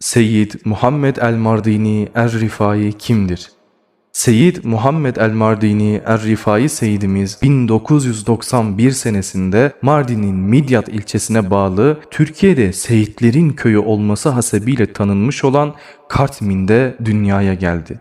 Seyyid Muhammed el-Mardini er-Rifai kimdir? Seyyid Muhammed el-Mardini er-Rifai Seyyidimiz 1991 senesinde Mardin'in Midyat ilçesine bağlı Türkiye'de Seyitlerin köyü olması hasebiyle tanınmış olan Kartmin'de dünyaya geldi.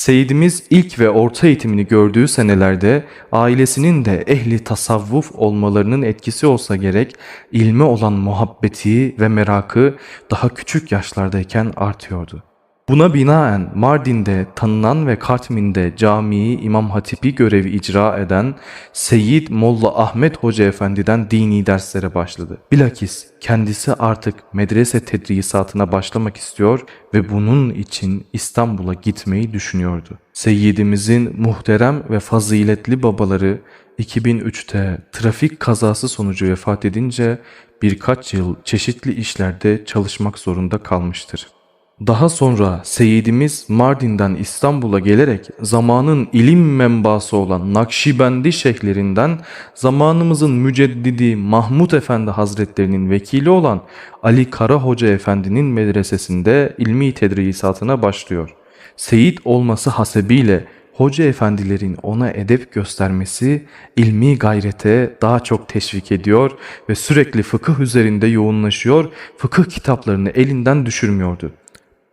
Seyyidimiz ilk ve orta eğitimini gördüğü senelerde ailesinin de ehli tasavvuf olmalarının etkisi olsa gerek ilme olan muhabbeti ve merakı daha küçük yaşlardayken artıyordu. Buna binaen Mardin'de tanınan ve Kartmin'de camii İmam Hatibi görevi icra eden Seyyid Molla Ahmet Hoca Efendi'den dini derslere başladı. Bilakis kendisi artık medrese tedrisatına başlamak istiyor ve bunun için İstanbul'a gitmeyi düşünüyordu. Seyyidimizin muhterem ve faziletli babaları 2003'te trafik kazası sonucu vefat edince birkaç yıl çeşitli işlerde çalışmak zorunda kalmıştır. Daha sonra Seyyidimiz Mardin'den İstanbul'a gelerek zamanın ilim menbaası olan Nakşibendi şeyhlerinden zamanımızın müceddidi Mahmud Efendi Hazretlerinin vekili olan Ali Kara Hoca Efendi'nin medresesinde ilmi tedrisatına başlıyor. Seyit olması hasebiyle hoca efendilerin ona edep göstermesi ilmi gayrete daha çok teşvik ediyor ve sürekli fıkıh üzerinde yoğunlaşıyor, fıkıh kitaplarını elinden düşürmüyordu.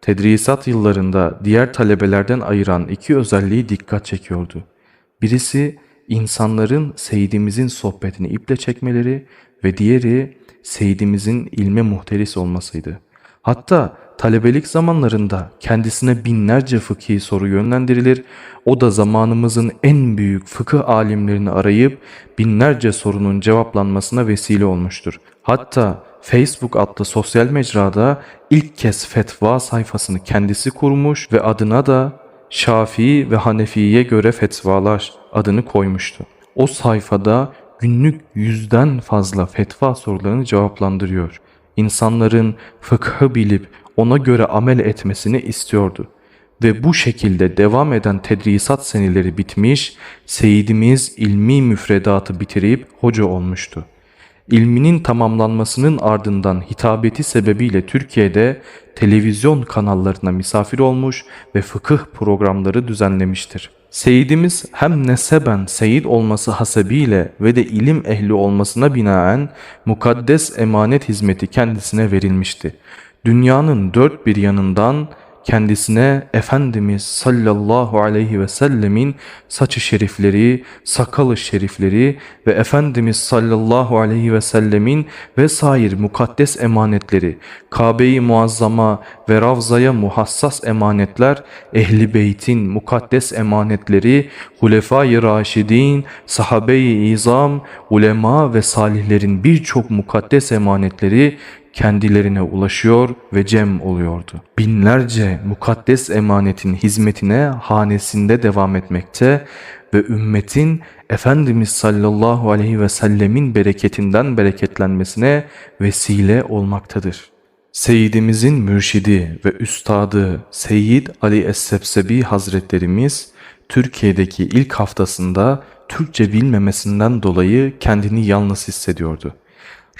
Tedrisat yıllarında diğer talebelerden ayıran iki özelliği dikkat çekiyordu. Birisi insanların Seyyidimizin sohbetini iple çekmeleri ve diğeri Seyyidimizin ilme muhteris olmasıydı. Hatta talebelik zamanlarında kendisine binlerce fıkhi soru yönlendirilir, o da zamanımızın en büyük fıkıh alimlerini arayıp binlerce sorunun cevaplanmasına vesile olmuştur. Hatta Facebook adlı sosyal mecrada ilk kez fetva sayfasını kendisi kurmuş ve adına da Şafii ve Hanefi'ye göre fetvalar adını koymuştu. O sayfada günlük yüzden fazla fetva sorularını cevaplandırıyor. İnsanların fıkhı bilip ona göre amel etmesini istiyordu. Ve bu şekilde devam eden tedrisat seneleri bitmiş, Seyyidimiz ilmi müfredatı bitirip hoca olmuştu. İlminin tamamlanmasının ardından hitabeti sebebiyle Türkiye'de televizyon kanallarına misafir olmuş ve fıkıh programları düzenlemiştir. Seyyidimiz hem neseben seyit olması hasebiyle ve de ilim ehli olmasına binaen mukaddes emanet hizmeti kendisine verilmişti. Dünyanın dört bir yanından kendisine Efendimiz sallallahu aleyhi ve sellemin saçı şerifleri, sakalı şerifleri ve Efendimiz sallallahu aleyhi ve sellemin vesair mukaddes emanetleri, Kabe-i Muazzama ve Ravza'ya muhassas emanetler, Ehli Beyt'in mukaddes emanetleri, Hulefai Raşidin, Sahabe-i İzam, ulema ve salihlerin birçok mukaddes emanetleri kendilerine ulaşıyor ve cem oluyordu. Binlerce mukaddes emanetin hizmetine hanesinde devam etmekte ve ümmetin Efendimiz sallallahu aleyhi ve sellemin bereketinden bereketlenmesine vesile olmaktadır. Seyyidimizin mürşidi ve üstadı Seyyid Ali Es-Sebsebi Hazretlerimiz Türkiye'deki ilk haftasında Türkçe bilmemesinden dolayı kendini yalnız hissediyordu.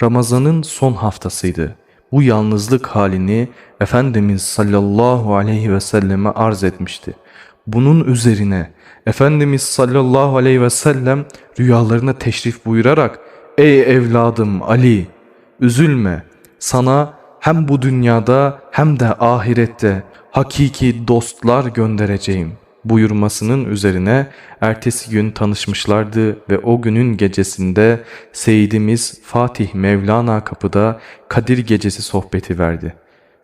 Ramazanın son haftasıydı. Bu yalnızlık halini Efendimiz sallallahu aleyhi ve selleme arz etmişti. Bunun üzerine Efendimiz sallallahu aleyhi ve sellem rüyalarına teşrif buyurarak Ey evladım Ali üzülme sana hem bu dünyada hem de ahirette hakiki dostlar göndereceğim.'' Buyurmasının üzerine ertesi gün tanışmışlardı ve o günün gecesinde Seyyidimiz Fatih Mevlana kapıda Kadir Gecesi sohbeti verdi.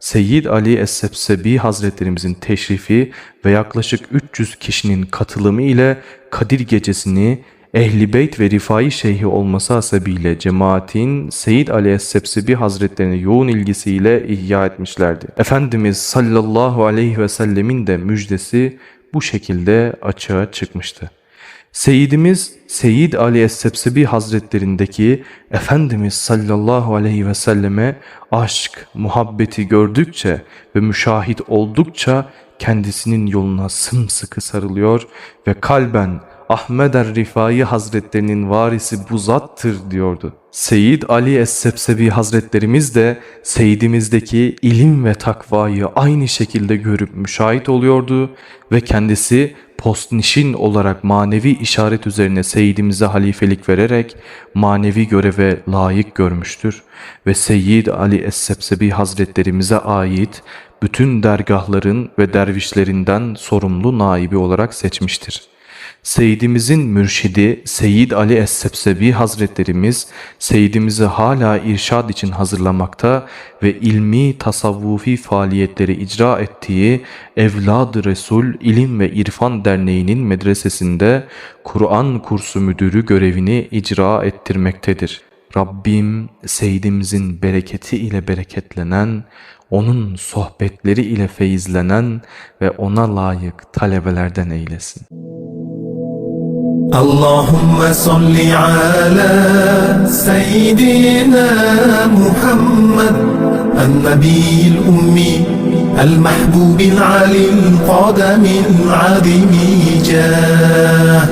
Seyyid Ali Es-Sebsebi Hazretlerimizin teşrifi ve yaklaşık 300 kişinin katılımı ile Kadir Gecesini Ehli Beyt ve Rifai Şeyhi olması hasebiyle cemaatin Seyyid Ali Es-Sebsebi Hazretlerine yoğun ilgisiyle ihya etmişlerdi. Efendimiz sallallahu aleyhi ve sellemin de müjdesi bu şekilde açığa çıkmıştı. Seyyidimiz Seyyid Ali Es-Sebsebi Hazretlerindeki Efendimiz sallallahu aleyhi ve selleme aşk, muhabbeti gördükçe ve müşahit oldukça kendisinin yoluna sımsıkı sarılıyor ve kalben Ahmed er-Rifai Hazretlerinin varisi bu zattır diyordu. Seyyid Ali Es-Sepsebi Hazretlerimiz de Seyyidimizdeki ilim ve takvayı aynı şekilde görüp müşahit oluyordu ve kendisi postnişin olarak manevi işaret üzerine Seyyidimize halifelik vererek manevi göreve layık görmüştür ve Seyyid Ali Es-Sepsebi Hazretlerimize ait bütün dergahların ve dervişlerinden sorumlu naibi olarak seçmiştir. Seyyidimizin mürşidi Seyyid Ali Es-Sepsebi Hazretlerimiz Seyyidimizi hala irşad için hazırlamakta ve ilmi tasavvufi faaliyetleri icra ettiği Evlad-ı Resul İlim ve İrfan Derneği'nin medresesinde Kur'an kursu müdürü görevini icra ettirmektedir. Rabbim Seyyidimizin bereketi ile bereketlenen, onun sohbetleri ile feyizlenen ve ona layık talebelerden eylesin. اللهم صل على سيدنا محمد النبي الأمي المحبوب العلي القدم العظيم جاه.